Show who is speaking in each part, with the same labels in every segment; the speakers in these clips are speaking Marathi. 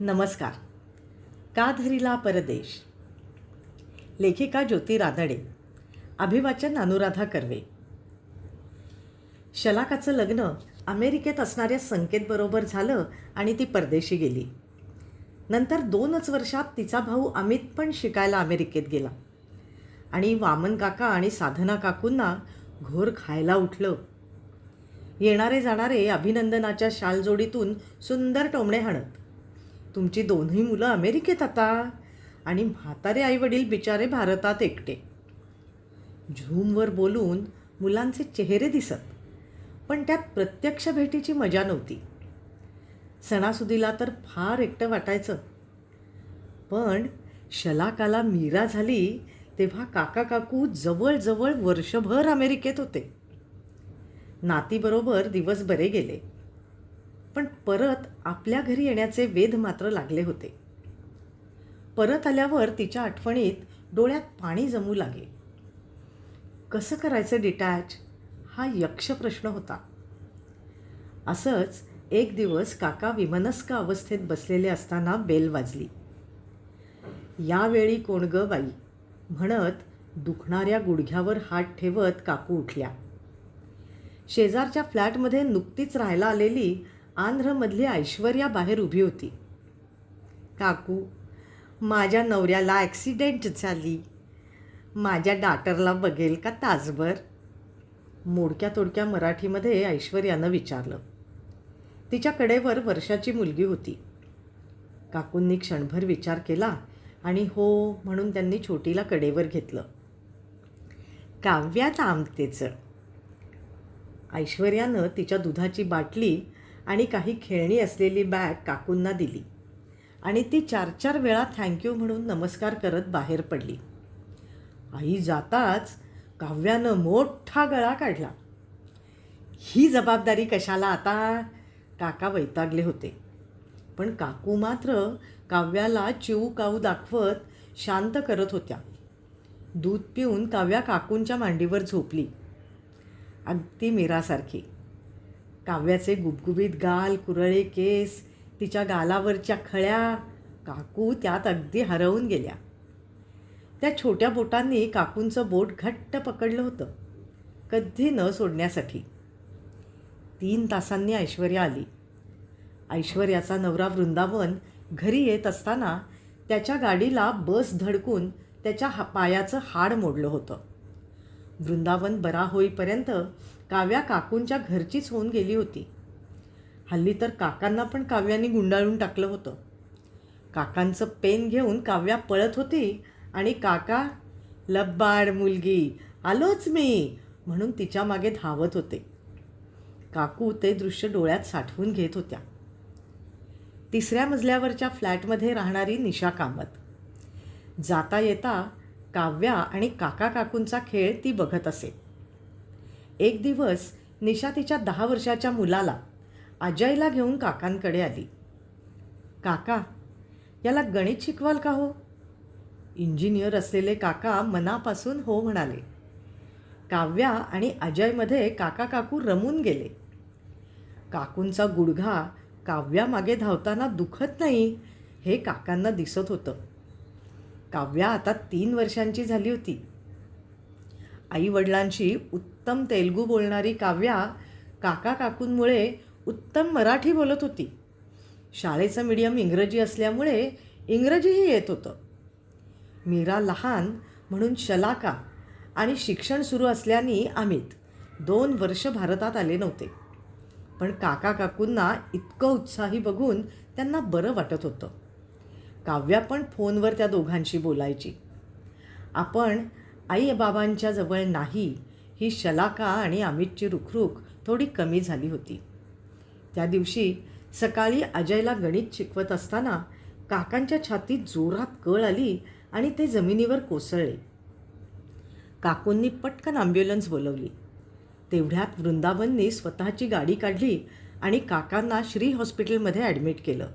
Speaker 1: नमस्कार. का धरिला परदेश. लेखिका ज्योती रानडे अभिवाचन अनुराधा कर्वे. शलाकाचं लग्न अमेरिकेत असणाऱ्या संकेतबरोबर झालं आणि ती परदेशी गेली. नंतर दोनच वर्षात तिचा भाऊ अमित पण शिकायला अमेरिकेत गेला. आणि वामन काका आणि साधना काकूंना घोर खायला उठलं. येणारे जाणारे अभिनंदनाच्या शालजोडीतून सुंदर टोमणे हाणत. तुमची दोन्ही मुलं अमेरिकेत आता. आणि म्हातारे आईवडील बिचारे भारतात एकटे. झूमवर बोलून मुलांचे चेहरे दिसत पण त्यात प्रत्यक्ष भेटीची मजा नव्हती. सणासुदीला तर फार एकटं वाटायचं. पण शलाकाला मीरा झाली तेव्हा काका काकू जवळजवळ वर्षभर अमेरिकेत होते. नातीबरोबर दिवस बरे गेले. पण परत आपल्या घरी येण्याचे वेध मात्र लागले होते. परत आल्यावर तिच्या आठवणीत डोळ्यात पाणी जमू लागे. कसं करायचं डिटॅच हा यक्ष प्रश्न होता. असंच एक दिवस काका विमनस्क अवस्थेत बसलेले असताना बेल वाजली. यावेळी कोण ग बाई? म्हणत दुखणाऱ्या गुडघ्यावर हात ठेवत काकू उठल्या. शेजारच्या फ्लॅटमध्ये नुकतीच राहायला आलेली आंध्रमधली ऐश्वर्या बाहेर उभी होती. काकू माझ्या नवऱ्याला ॲक्सिडेंट झाली. माझ्या डाटरला बघेल का तासभर? मोडक्या तोडक्या मराठीमध्ये ऐश्वर्यानं विचारलं. तिच्या कडेवर वर्षाची मुलगी होती. काकूंनी क्षणभर विचार केला आणि हो म्हणून त्यांनी छोटीला कडेवर घेतलं. काव्यात आमतेचं ऐश्वर्यानं तिच्या दुधाची बाटली आणि काही खेळणी असलेली बॅग काकूंना दिली. आणि ती चार चार वेळा थँक्यू म्हणून नमस्कार करत बाहेर पडली. आई जाताच काव्यानं मोठा गळा काढला. ही जबाबदारी कशाला आता? काका वैतागले होते. पण काकू मात्र काव्याला चिऊ काऊ दाखवत शांत करत होत्या. दूध पिऊन काव्या काकूंच्या मांडीवर झोपली. अगदी मीरासारखी. काव्याचे गुबगुबीत गाल कुरळे केस तिच्या गालावरच्या खळ्या काकू त्यात अगदी हरवून गेल्या. त्या छोट्या बोटांनी काकूंचं बोट घट्ट पकडलं होतं कधी न सोडण्यासाठी. तीन तासांनी ऐश्वर्या आली. ऐश्वर्याचा नवरा वृंदावन घरी येत असताना त्याच्या गाडीला बस धडकून त्याच्या हा पायाचं हाड मोडलं होतं. वृंदावन बरा होईपर्यंत काव्या काकूंच्या घरचीच होऊन गेली होती. हल्ली तर काकांना पण काव्याने गुंडाळून टाकलं होतं. काकांचं पेन घेऊन काव्या पळत होती आणि काका लब्बाड मुलगी आलोच मी म्हणून तिच्यामागे धावत होते. काकू ते दृश्य डोळ्यात साठवून घेत होत्या. तिसऱ्या मजल्यावरच्या फ्लॅटमध्ये राहणारी निशा कामत. जाता येता काव्या आणि काका काकूंचा खेळ ती बघत असे. एक दिवस निशा तिच्या दहा वर्षाच्या मुलाला अजयला घेऊन काकांकडे आली. काका याला गणित शिकवाल का हो? इंजिनियर असलेले काका मनापासून हो म्हणाले. काव्या आणि अजयमध्ये काका काकू रमून गेले. काकूंचा गुडघा काव्यामागे धावताना दुखत नाही हे काकांना दिसत होतं. काव्या आता तीन वर्षांची झाली होती. आईवडिलांशी उत्तम तेलगू बोलणारी काव्या काका काकूंमुळे उत्तम मराठी बोलत होती. शाळेचं मीडियम इंग्रजी असल्यामुळे इंग्रजीही येत होतं. मीरा लहान म्हणून शलाका आणि शिक्षण सुरू असल्याने अमित दोन वर्ष भारतात आले नव्हते. पण काका काकूंना इतकं उत्साही बघून त्यांना बरं वाटत होतं. काव्या पण फोनवर त्या दोघांशी बोलायची. आपण आई बाबांच्या जवळ नाही ही शलाका आणि अमितची रुखरुख थोडी कमी झाली होती. त्या दिवशी सकाळी अजयला गणित शिकवत असताना काकांच्या छातीत जोरात कळ आली आणि ते जमिनीवर कोसळले. काकूंनी पटकन ॲम्ब्युलन्स बोलवली. तेवढ्यात वृंदावनने स्वतःची गाडी काढली आणि काकांना श्री हॉस्पिटलमध्ये ॲडमिट केलं.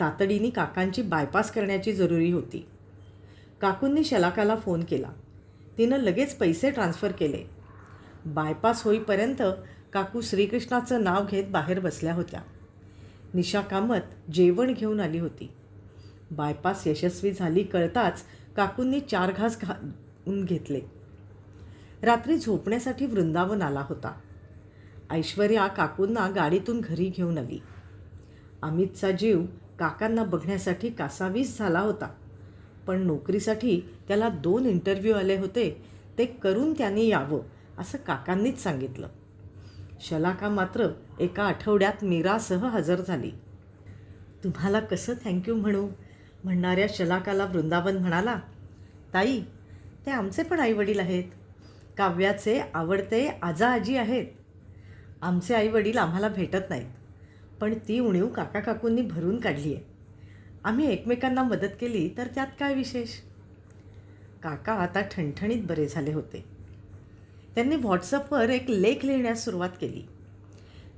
Speaker 1: तातडीने काकांची बायपास करण्याची जरुरी होती. काकूंनी शलाकाला फोन केला. तिनं लगेच पैसे ट्रान्स्फर केले. बायपास होईपर्यंत काकू श्रीकृष्णाचं नाव घेत बाहेर बसल्या होत्या. निशा कामत जेवण घेऊन आली होती. बायपास यशस्वी झाली कळताच काकूंनी चार घास घाऊन घेतले. रात्री झोपण्यासाठी वृंदावन आला होता. ऐश्वर्या काकूंना गाडीतून घरी घेऊन आली. अमितचा जीव काकांना बघण्यासाठी कासावीस झाला होता. पण नोकरीसाठी त्याला दोन इंटरव्ह्यू आले होते. ते करून त्याने यावं असं काकांनीच सांगितलं. शलाका मात्र एका आठवड्यात मीरासह हजर झाली. तुम्हाला कसं थँक्यू म्हणू? म्हणणाऱ्या शलाकाला वृंदावन म्हणाला ताई ते आमचे पण आईवडील आहेत. काव्याचे आवडते आजा आजी आहेत. आमचे आईवडील आम्हाला भेटत नाहीत. पण ती उणीव काका काकूंनी भरून काढली आहे आम्ही एकमेकांना मदत केली तर त्यात काय विशेष? काका आता ठणठणीत बरे झाले होते. त्यांनी व्हॉट्सअपवर एक लेख लिहिण्यास सुरुवात केली.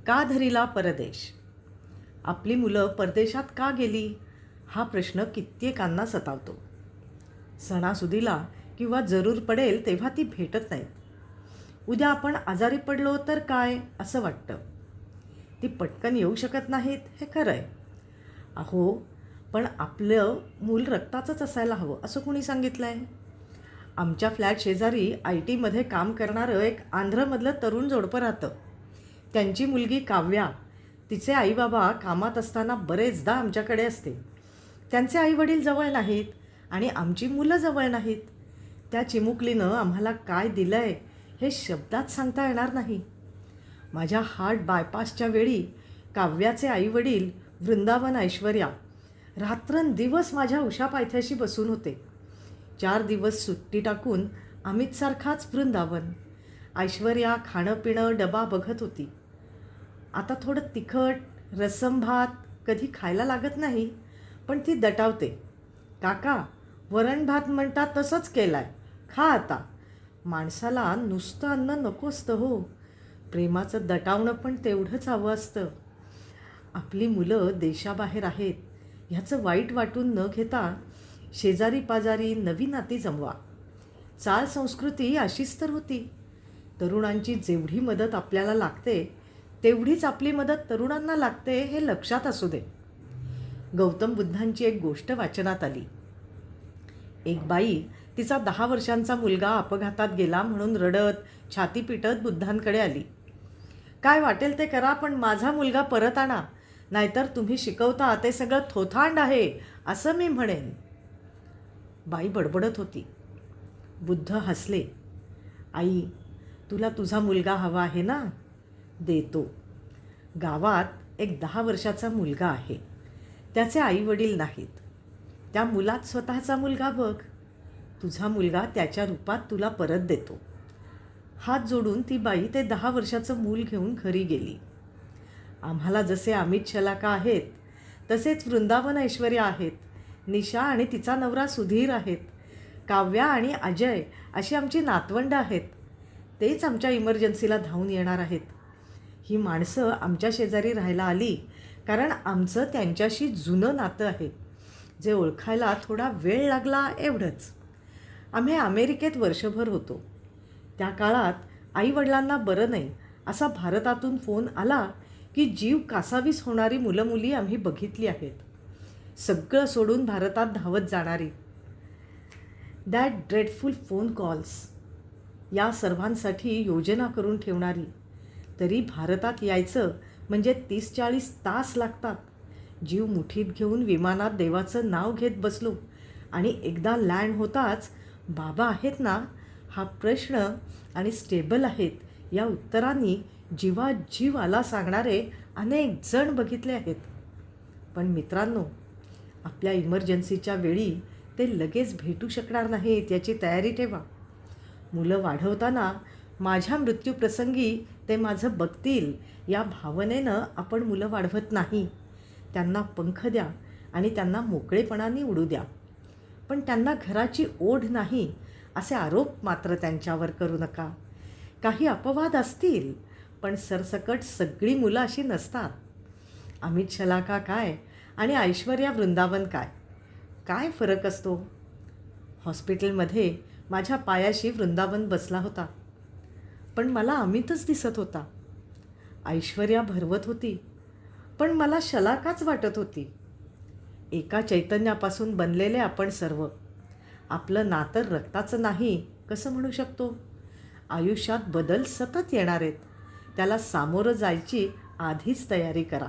Speaker 1: का धरीला परदेश? आपली मुलं परदेशात का गेली? हा प्रश्न कित्येकांना सतावतो. सणासुदीला किंवा जरूर पडेल तेव्हा ती भेटत नाहीत. उद्या आपण आजारी पडलो तर काय? असं वाटतं. ती पटकन येऊ शकत नाहीत हे खरं आहे अहो पण आपलं मूल रक्ताचंच असायला हवं असं कुणी सांगितलं आहे आमच्या फ्लॅट शेजारी आय टीमध्ये काम करणारं एक आंध्रमधलं तरुण जोडपं राहतं. त्यांची मुलगी काव्या. तिचे आईबाबा कामात असताना बरेचदा आमच्याकडे असते. त्यांचे आईवडील जवळ नाहीत आणि आमची मुलं जवळ नाहीत. त्या चिमुकलीनं आम्हाला काय दिलं आहे हे शब्दात सांगता येणार नाही. माझ्या हार्ट बायपासच्या वेळी काव्याचे आईवडील वृंदावन ऐश्वर्या रात्रंदिवस माझ्या उषा पायथ्याशी बसून होते. चार दिवस सुट्टी टाकून अमितसारखाच वृंदावन. ऐश्वर्या खाणं पिणं डबा बघत होती. आता थोडं तिखट रसम भात कधी खायला लागत नाही पण ती दटावते. काका वरण भात म्हणतात तसंच केलं आहे खा आता. माणसाला नुसतं अन्न नको असतं हो. प्रेमाचं दटावणं पण तेवढंच हवं असतं. आपली मुलं देशाबाहेर आहेत. ह्याचं वाईट वाटून न घेता शेजारी पाजारी नवी नाती जमवा. चाल संस्कृती अशीच तर होती. तरुणांची जेवढी मदत आपल्याला लागते तेवढीच आपली मदत तरुणांना लागते हे लक्षात असू दे. गौतम बुद्धांची एक गोष्ट वाचनात आली. एक बाई तिचा दहा वर्षांचा मुलगा अपघातात गेला म्हणून रडत छाती पिटत बुद्धांकडे आली. काय वाटेल ते करा पण माझा मुलगा परत आणा. नाहीतर तुम्ही शिकवता ते सगळं थोथांड आहे असं मी म्हणेन. बाई बडबडत होती. बुद्ध हसले. आई तुला तुझा मुलगा हवा आहे ना? देतो. गावात एक दहा वर्षाचा मुलगा आहे. त्याचे आईवडील नाहीत. त्या मुलात स्वतःचा मुलगा बघ. तुझा मुलगा त्याच्या रूपात तुला परत देतो. हात जोडून ती बाई ते दहा वर्षाचं मूल घेऊन घरी गेली. आम्हाला जसे अमित शलाका आहेत तसेच वृंदावन ऐश्वर्या आहेत निशा आणि तिचा नवरा सुधीर आहेत काव्या आणि अजय अशी आमची नातवंड आहेत. तेच आमच्या इमर्जन्सीला धावून येणार आहेत. ही माणसं आमच्या शेजारी राहायला आली कारण आमचं त्यांच्याशी जुनं नातं आहे. जे ओळखायला थोडा वेळ लागला एवढंच. आम्ही अमेरिकेत वर्षभर होतो. त्या काळात आईवडिलांना बरं नाही असा भारतातून फोन आला की जीव कासावीस होणारी मुलं मुली आम्ही बघितली आहेत. सगळं सोडून भारतात धावत जाणारी. दॅट ड्रेडफुल फोन कॉल्स या सर्वांसाठी योजना करून ठेवणारी. तरी भारतात यायचं म्हणजे तीस चाळीस तास लागतात. जीव मुठीत घेऊन विमानात देवाचं नाव घेत बसलो आणि एकदा लँड होताच बाबा आहेत ना हा प्रश्न आणि स्टेबल आहेत या उत्तरांनी जीवा जीव आला सांगणारे अनेक जण बघितले आहेत. पण मित्रांनो आपल्या इमर्जन्सीच्या वेळी ते लगेच भेटू शकणार नाहीत याची तयारी ठेवा. मुलं वाढवताना माझ्या मृत्यूप्रसंगी ते माझं बघतील या भावनेनं आपण मुलं वाढवत नाही. त्यांना पंख द्या आणि त्यांना मोकळेपणाने उडू द्या. पण त्यांना घराची ओढ नाही असे आरोप मात्र त्यांच्यावर करू नका. काही अपवाद असतील पण सरसकट सगळी मुलं अशी नसतात. अमित शलाका काय आणि ऐश्वर्या वृंदावन काय? काय फरक असतो? हॉस्पिटलमध्ये माझ्या पायाशी वृंदावन बसला होता पण मला अमितच दिसत होता. ऐश्वर्या भरवत होती पण मला शलाकाच वाटत होती. एका चैतन्यापासून बनलेले आपण सर्व. आपलं नातं रक्ताचं नाही कसं म्हणू शकतो? आयुष्यात बदल सतत येणार आहेत. त्याला सामोरं जायची आधीच तयारी करा.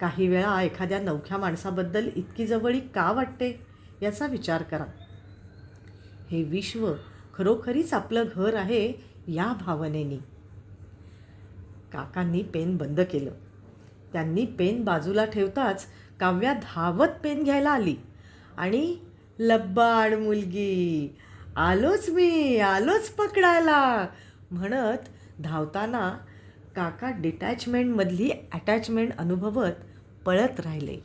Speaker 1: काही वेळा एखाद्या नवख्या माणसाबद्दल इतकी जवळीक का वाटते याचा विचार करा. हे विश्व खरोखरीच आपलं घर आहे या भावनेनी. काकांनी पेन बंद केलं. त्यांनी पेन बाजूला ठेवताच काव्या धावत पेन घ्यायला आली. आणि लब्बाड मुलगी आलोच मी आलोच पकडायला. म्हणत धावताना काका डिटॅचमेंटमधली अटॅचमेंट अनुभवत पळत राहिले.